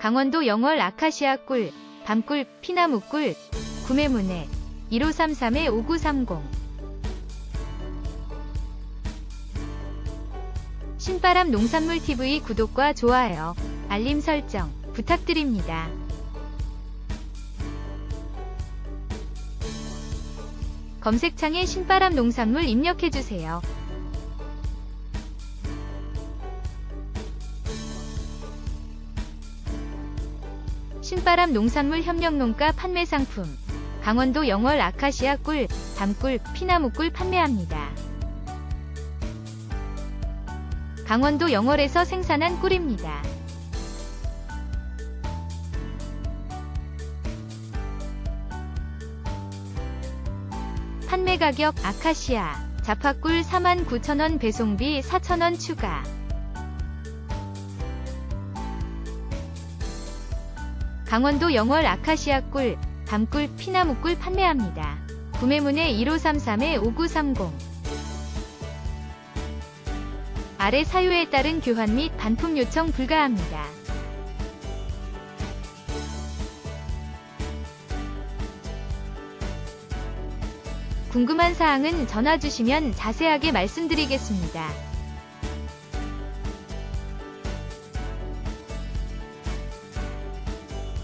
강원도 영월 아카시아 꿀, 밤꿀, 피나무 꿀, 구매 문의 1533-5930 신바람 농산물 TV 구독과 좋아요, 알림 설정 부탁드립니다. 검색창에 신바람 농산물 입력해주세요. 신바람 농산물 협력농가 판매 상품 강원도 영월 아카시아 꿀, 밤꿀, 피나무 꿀 판매합니다. 강원도 영월에서 생산한 꿀입니다. 판매 가격 아카시아 자파꿀 49,000원 배송비 4,000원 추가 강원도 영월 아카시아 꿀, 밤꿀, 피나무 꿀 판매합니다. 구매문의 1533-5930 아래 사유에 따른 교환 및 반품 요청 불가합니다. 궁금한 사항은 전화 주시면 자세하게 말씀드리겠습니다.